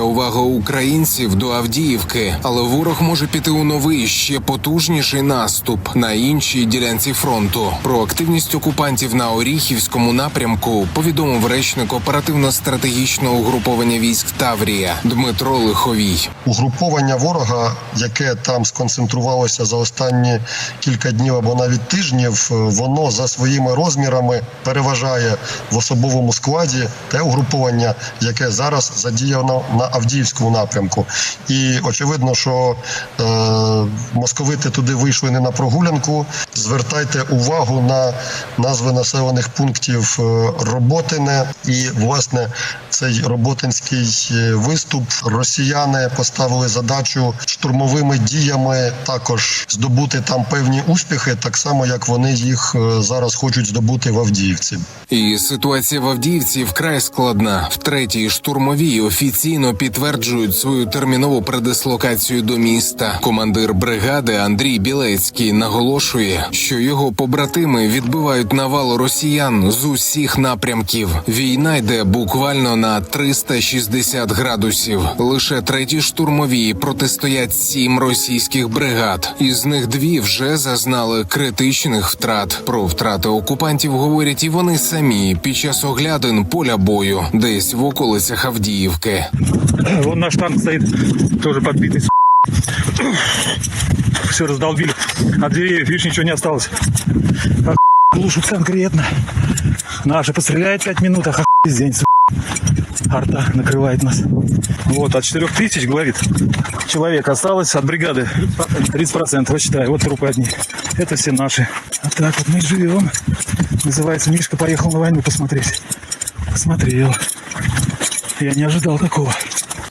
Увага українців до Авдіївки, але ворог може піти у новий ще потужніший наступ на іншій ділянці фронту. Про активність окупантів на Оріхівському напрямку повідомив речник оперативно-стратегічного угруповання військ Таврія Дмитро Лиховій. угруповання ворога, яке там сконцентрувалося за останні кілька днів або навіть тижнів, воно за своїми розмірами переважає в особовому складі те угруповання, яке зараз задіяно на Авдіївському напрямку. І очевидно, що е, московити туди вийшли не на прогулянку. Звертайте увагу на назви населених пунктів е, Роботине і власне цей роботинський е, виступ. Росіяни поставили задачу штурмовими діями також здобути там певні успіхи, так само як вони їх е, зараз хочуть здобути в Авдіївці. І ситуація в Авдіївці вкрай складна. В третій штурмовій офіційно підтверджують свою термінову передислокацію до міста. Командир бригади Андрій Білецький наголошує, що його побратими відбивають навал росіян з усіх напрямків. Війна йде буквально на 360 градусів. Лише треті штурмові протистоять сім російських бригад. Із них дві вже зазнали критичних втрат. Про втрати окупантів говорять і вони самі під час оглядин поля бою, десь в околицях Авдіївки. Вон наш танк стоит, тоже подбитый. Все раздолбили. От деревьев, видишь, ничего не осталось. Ох, Глушат конкретно. Наши постреляют 5 минут, а весь день. Арта накрывает нас. Вот, от 4 тысяч, говорит, человек осталось от бригады. 30%, вот считай, вот трупы одни. Это все наши. А так вот мы живем. Называется, Мишка поехал на войну посмотреть. Посмотрел. Я не ожидал такого.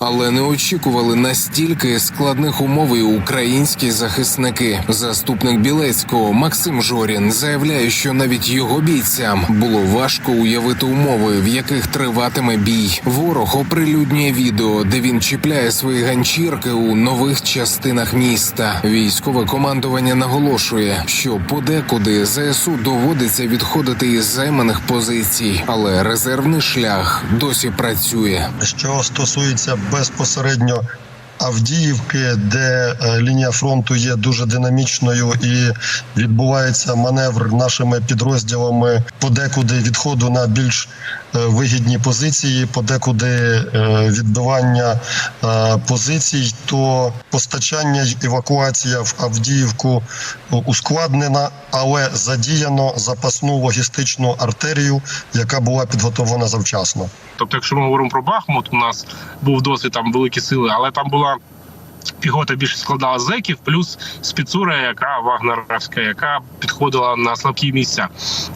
Але не очікували настільки складних умов і українські захисники. Заступник Білецького Максим Жорін заявляє, що навіть його бійцям було важко уявити умови, в яких триватиме бій. Ворог оприлюднює відео, де він чіпляє свої ганчірки у нових частинах міста. Військове командування наголошує, що подекуди ЗСУ доводиться відходити із займаних позицій, але резервний шлях досі працює. Що стосується безпосередньо Авдіївки, де е, лінія фронту є дуже динамічною і відбувається маневр нашими підрозділами подекуди відходу на більш е, вигідні позиції, подекуди е, відбивання позицій, то постачання й евакуація в Авдіївку ускладнена, але задіяно запасну логістичну артерію, яка була підготовлена завчасно. Тобто, якщо ми говоримо про Бахмут, у нас був досвід там великі сили, але там була. Піхота більше складала зеків, плюс спецура, яка вагнерівська, яка підходила на слабкі місця.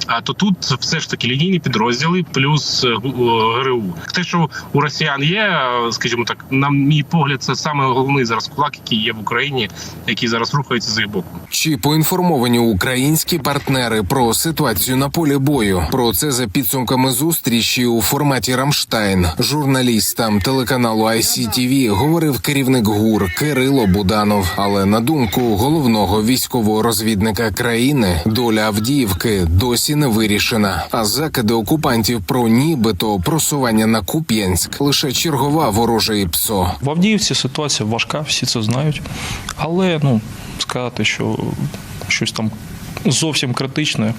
А то тут все ж таки лінійні підрозділи, плюс е, гу- ГРУ. Те, що у росіян є, е, скажімо так, на мій погляд, це саме головний зараз кулак, який є в Україні, який зараз рухається з їх боку. Чи поінформовані українські партнери про ситуацію на полі бою? Про це за підсумками зустрічі у форматі Рамштайн. Журналістам телеканалу ICTV говорив керівник ГУР Кирило Буданов. Але на думку головного військового розвідника країни, доля Авдіївки досі не вирішена. А закиди окупантів про нібито просування на Куп'янськ лише чергова ворожа ІПСО. В Авдіївці ситуація важка, всі це знають. Але ну, сказати, що щось там зовсім критичне,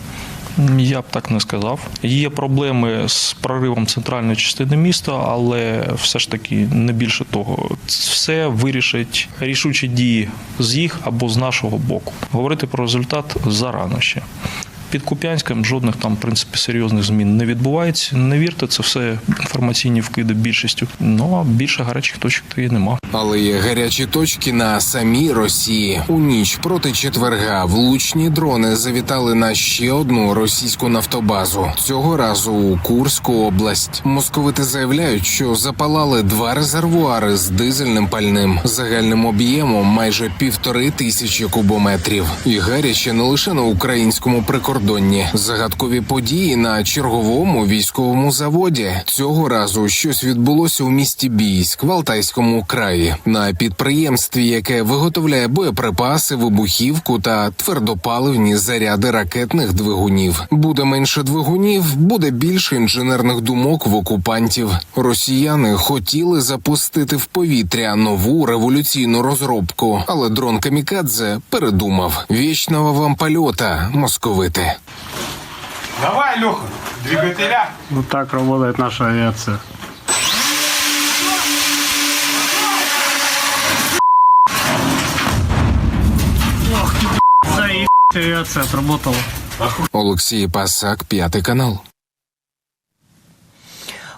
я б так не сказав. Є проблеми з проривом центральної частини міста, але все ж таки не більше того. Все вирішить рішучі дії з їх або з нашого боку. Говорити про результат зарано ще. Під Куп'янськом жодних там, в принципі, серйозних змін не відбувається. Не вірте, це все інформаційні вкиди більшістю. Ну а більше гарячих точок то і нема. Але є гарячі точки на самій Росії. У ніч проти четверга влучні дрони завітали на ще одну російську нафтобазу. Цього разу у Курську область. Московити заявляють, що запалали два резервуари з дизельним пальним загальним об'ємом майже півтори тисячі кубометрів. І гаряче не лише на українському прикордонні прикордонні. Загадкові події на черговому військовому заводі. Цього разу щось відбулося у місті Бійськ в Алтайському краї на підприємстві, яке виготовляє боєприпаси, вибухівку та твердопаливні заряди ракетних двигунів. Буде менше двигунів, буде більше інженерних думок в окупантів. Росіяни хотіли запустити в повітря нову революційну розробку, але дрон Камікадзе передумав. Вічного вам польота, московити. Давай, Леха, двигателя. Ну так работает наша авиация. Ох, ти, б***ь, це і б***ь авіація отработала. Олексій Пасак, пятый канал.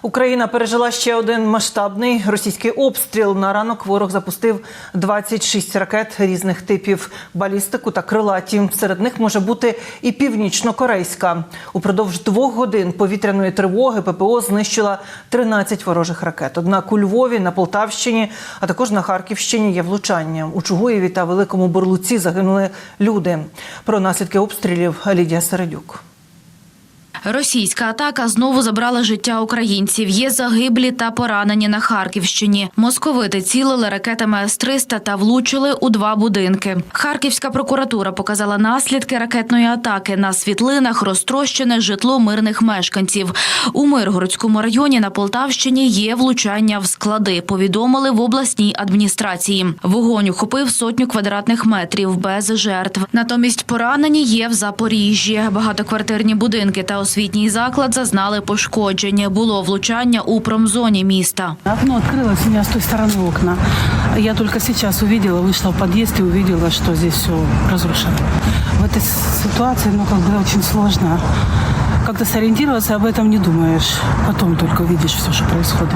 Україна пережила ще один масштабний російський обстріл. На ранок ворог запустив 26 ракет різних типів балістику та крилаті. Серед них може бути і північно-корейська. Упродовж двох годин повітряної тривоги ППО знищила 13 ворожих ракет. Однак у Львові, на Полтавщині, а також на Харківщині є влучання. У Чугуєві та Великому Борлуці загинули люди. Про наслідки обстрілів Лідія Середюк. Російська атака знову забрала життя українців. Є загиблі та поранені на Харківщині. Московити цілили ракетами С-300 та влучили у два будинки. Харківська прокуратура показала наслідки ракетної атаки. На світлинах розтрощене житло мирних мешканців. У Миргородському районі на Полтавщині є влучання в склади. Повідомили в обласній адміністрації. Вогонь охопив сотню квадратних метрів без жертв. Натомість поранені є в Запоріжжі. Багатоквартирні будинки та освітній заклад зазнали пошкодження. Було влучання у промзоні міста. Окно открылось, у меня с той стороны окна. Я только сейчас увидела, вышла в подъезд и увидела, что здесь все разрушено. В этой с- ситуации, ну, как бы очень сложно как-то сориентироваться, об этом не думаешь. Потом только видишь все, что происходит.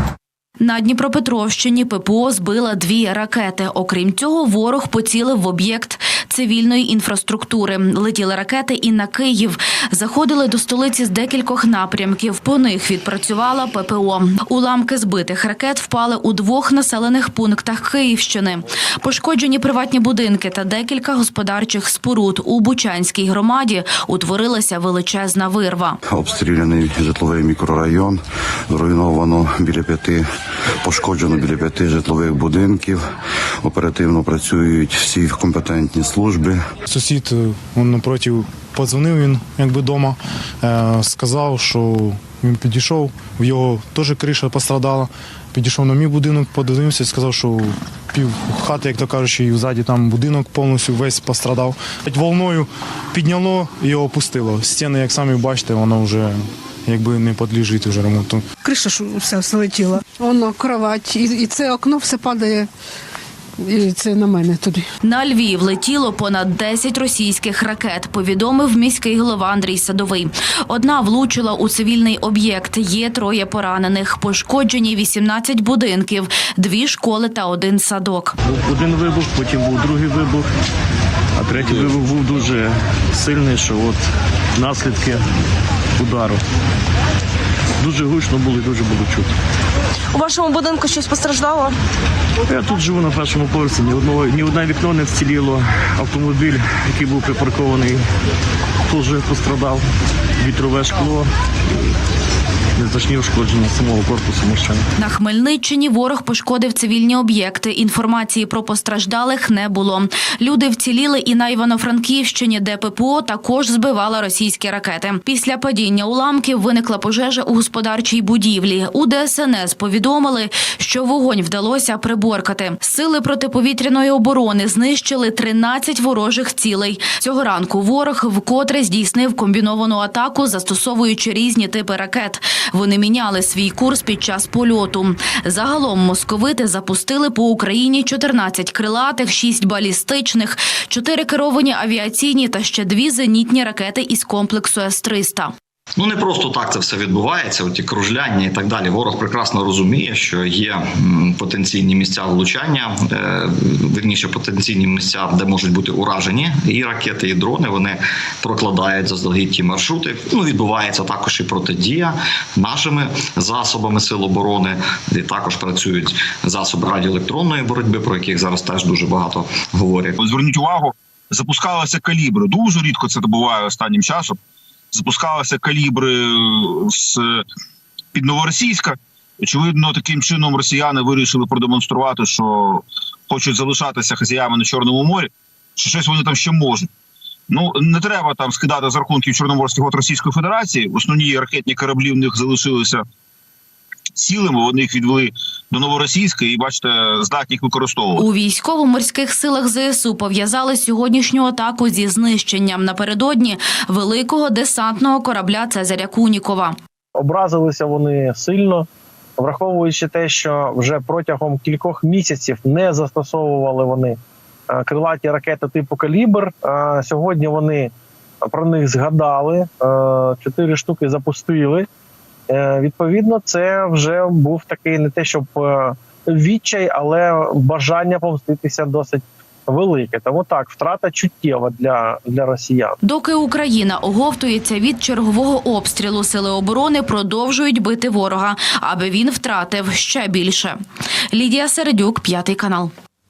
На Дніпропетровщині ППО збила дві ракети. Окрім цього, ворог поцілив в об'єкт цивільної інфраструктури. Летіли ракети і на Київ. Заходили до столиці з декількох напрямків. По них відпрацювала ППО. Уламки збитих ракет впали у двох населених пунктах Київщини. Пошкоджені приватні будинки та декілька господарчих споруд у Бучанській громаді утворилася величезна вирва. Обстріляний житловий мікрорайон, зруйновано біля п'яти, пошкоджено біля п'яти житлових будинків. Оперативно працюють всі компетентні служби. Сусід е, он напротив подзвонив він, якби вдома, сказав, що він підійшов, в його теж криша пострадала. Підійшов на мій будинок, подивився, сказав, що пів хати, як то кажучи, і ззаді там будинок повністю весь пострадав. Волною підняло і його опустило. Стіни, як самі бачите, воно вже якби не підлежить вже ремонту. Криша ж все слетіла. Воно кровать, і, і це окно все падає. І це на мене туди. На Львів летіло понад 10 російських ракет, повідомив міський голова Андрій Садовий. Одна влучила у цивільний об'єкт. Є троє поранених. Пошкоджені 18 будинків, дві школи та один садок. Був один вибух, потім був другий вибух, а третій вибух був дуже сильний, що от наслідки удару. Дуже гучно було і дуже було чути. У вашому будинку щось постраждало? Я тут живу на першому поверсі, ні одного ні одне вікно не вціліло. Автомобіль, який був припаркований, теж пострадав. Вітрове шкло, незначні ушкодження самого корпусу машини. На Хмельниччині ворог пошкодив цивільні об'єкти. Інформації про постраждалих не було. Люди вціліли і на Івано-Франківщині, де ППО також збивала російські ракети. Після падіння уламків виникла пожежа у господарчій будівлі. У ДСНС повідомили, що вогонь вдалося приборкати. Сили протиповітряної оборони знищили 13 ворожих цілей. Цього ранку ворог вкотре здійснив комбіновану атаку, застосовуючи різні типи ракет. Вони міняли свій курс під час польоту. Загалом московити запустили по Україні 14 крилатих, 6 балістичних, 4 керовані авіаційні та ще дві зенітні ракети із комплексу С-300. Ну не просто так це все відбувається. Оті кружляння і так далі. Ворог прекрасно розуміє, що є потенційні місця влучання, е, вірніше потенційні місця, де можуть бути уражені і ракети, і дрони. Вони прокладають заздалегідь ті маршрути. Ну відбувається також і протидія нашими засобами сил оборони. І також працюють засоби радіоелектронної боротьби, про яких зараз теж дуже багато говорять. Зверніть увагу, запускалися калібри. Дуже рідко це буває останнім часом. Запускалися калібри з під новоросійська. Очевидно, таким чином росіяни вирішили продемонструвати, що хочуть залишатися хазяями на Чорному морі, що щось вони там ще можуть. Ну не треба там скидати з рахунків Чорноморських от Російської Федерації. Основні ракетні кораблі в них залишилися цілими. Вони їх відвели до новоросійська і бачите, здатні їх використовувати. У військово-морських силах ЗСУ пов'язали сьогоднішню атаку зі знищенням напередодні великого десантного корабля Цезаря Кунікова. Образилися вони сильно, враховуючи те, що вже протягом кількох місяців не застосовували вони е, крилаті ракети типу калібр. Е, Сьогодні вони про них згадали, е, чотири штуки запустили. Е, Відповідно, це вже був такий не те, щоб е, відчай, але бажання помститися досить велике. Тому так, втрата чуттєва для, для росіян. Доки Україна оговтується від чергового обстрілу, сили оборони продовжують бити ворога, аби він втратив ще більше. Лідія Середюк, п'ятий канал.